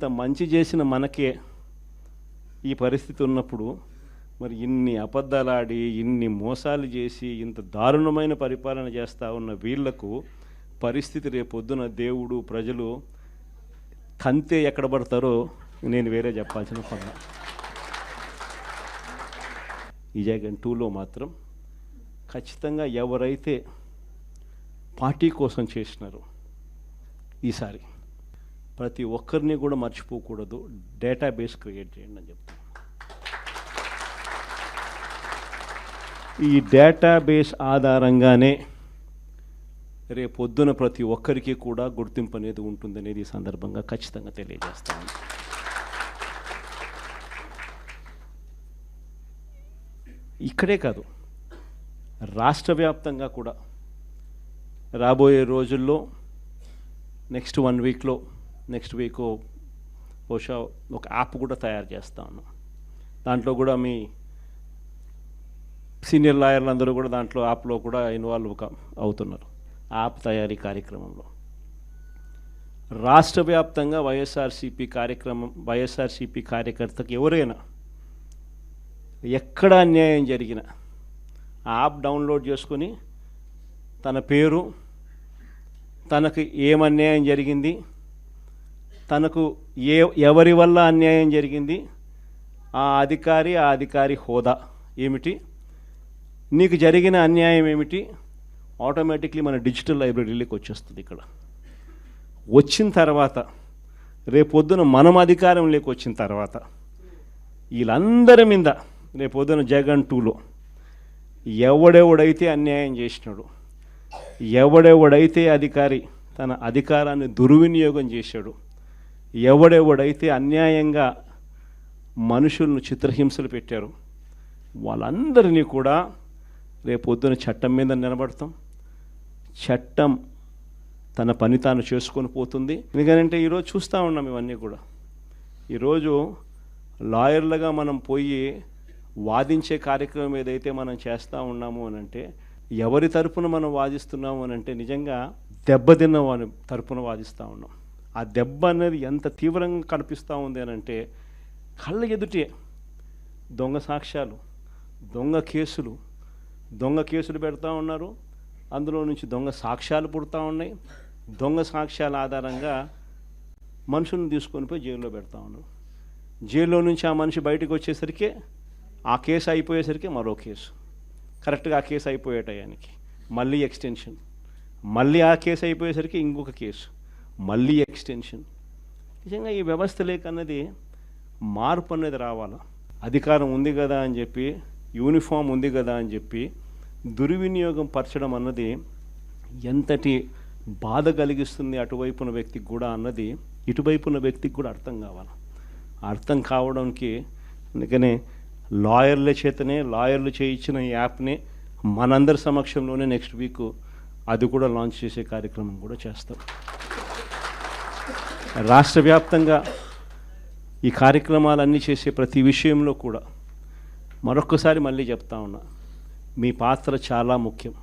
ఇంత మంచి చేసిన మనకే ఈ పరిస్థితి ఉన్నప్పుడు మరి ఇన్ని అబద్ధాలాడి ఇన్ని మోసాలు చేసి ఇంత దారుణమైన పరిపాలన చేస్తూ ఉన్న వీళ్ళకు పరిస్థితి రేపొద్దున దేవుడు ప్రజలు కంతే ఎక్కడ పడతారో నేను వేరే చెప్పాల్సిన పని. ఈ జగన్ టూలో మాత్రం ఖచ్చితంగా ఎవరైతే పార్టీ కోసం చేసినారో ఈసారి ప్రతి ఒక్కరిని కూడా మర్చిపోకూడదు. డేటాబేస్ క్రియేట్ చేయండి అని చెప్తాను. ఈ డేటాబేస్ ఆధారంగానే రేపొద్దున ప్రతి ఒక్కరికి కూడా గుర్తింపు అనేది ఉంటుందనేది ఈ సందర్భంగా ఖచ్చితంగా తెలియజేస్తాను. ఇక్కడే కాదు రాష్ట్ర వ్యాప్తంగా కూడా రాబోయే రోజుల్లో నెక్స్ట్ వన్ వీక్లో నెక్స్ట్ వీక్ బహుశా ఒక యాప్ కూడా తయారు చేస్తా ఉన్నాం దాంట్లో కూడా మీ సీనియర్ లాయర్లు అందరూ కూడా దాంట్లో యాప్లో కూడా ఇన్వాల్వ్ అవుతున్నారు యాప్ తయారీ కార్యక్రమంలో. రాష్ట్ర వ్యాప్తంగా వైఎస్ఆర్సీపీ కార్యక్రమం వైఎస్ఆర్సీపీ కార్యకర్తకు ఎవరైనా ఎక్కడ అన్యాయం జరిగినా యాప్ డౌన్లోడ్ చేసుకొని తన పేరు తనకు ఏం అన్యాయం జరిగింది తనకు ఏ ఎవరి వల్ల అన్యాయం జరిగింది? ఆ అధికారి ఆ అధికారి హోదా ఏమిటి? నీకు జరిగిన అన్యాయం ఏమిటి? ఆటోమేటిక్లీ మన డిజిటల్ లైబ్రరీలోకి వచ్చేస్తుంది ఇక్కడ. వచ్చిన తర్వాత రేపొద్దున మనం అధికారంలోకి వచ్చిన తర్వాత వీళ్ళందరి మీద రేపొద్దున జగన్ టూలో ఎవడెవడైతే అన్యాయం చేసినాడు ఎవడెవడైతే అధికారి తన అధికారాన్ని దుర్వినియోగం చేశాడు ఎవడెవడైతే అన్యాయంగా మనుషులను చిత్రహింసలు పెట్టారు వాళ్ళందరినీ కూడా రేపొద్దున చట్టం మీద నిలబడతాం. చట్టం తన పని తాను చేసుకొని పోతుంది. ఎందుకంటే ఈరోజు చూస్తూ ఉన్నాం ఇవన్నీ కూడా. ఈరోజు లాయర్లుగా మనం పోయి వాదించే కార్యక్రమం ఏదైతే మనం చేస్తూ ఉన్నాము అని అంటే ఎవరి తరపున మనం వాదిస్తున్నాము అని అంటే నిజంగా దెబ్బతిన్న వాని తరపున వాదిస్తూ ఉన్నాం. ఆ దెబ్బ అనేది ఎంత తీవ్రంగా కనిపిస్తూ ఉంది అని అంటే కళ్ళ ఎదుటే దొంగ సాక్ష్యాలు దొంగ కేసులు. దొంగ కేసులు పెడతా ఉన్నారు. అందులో నుంచి దొంగ సాక్ష్యాలు పుడతా ఉన్నాయి. దొంగ సాక్ష్యాల ఆధారంగా మనుషులను తీసుకొని పోయి జైల్లో పెడతా ఉన్నారు. జైల్లో నుంచి ఆ మనిషి బయటకు వచ్చేసరికి ఆ కేసు అయిపోయేసరికి మరో కేసు. కరెక్ట్గా ఆ కేసు అయిపోయే టయానికి మళ్ళీ ఎక్స్టెన్షన్. మళ్ళీ ఆ కేసు అయిపోయేసరికి ఇంకొక కేసు. మళ్ళీ ఎక్స్టెన్షన్. నిజంగా ఈ వ్యవస్థ లేకన్నది మార్పు అనేది రావాలి? అధికారం ఉంది కదా అని చెప్పి యూనిఫామ్ ఉంది కదా అని చెప్పి దుర్వినియోగం పరచడం అన్నది ఎంతటి బాధ కలిగిస్తుంది అటువైపున వ్యక్తికి కూడా అన్నది ఇటువైపున వ్యక్తికి కూడా అర్థం కావాలి? అర్థం కావడానికి అందుకనే లాయర్ల చేతనే లాయర్లు చేయించిన ఈ యాప్ని మనందరి సమక్షంలోనే నెక్స్ట్ వీక్ అది కూడా లాంచ్ చేసే కార్యక్రమం కూడా చేస్తాం. రాష్ట్ర వ్యాప్తంగా ఈ కార్యక్రమాలన్నీ చేసే ప్రతి విషయంలో కూడా మరొక్కసారి మళ్ళీ చెప్తా ఉన్నా మీ పాత్ర చాలా ముఖ్యం.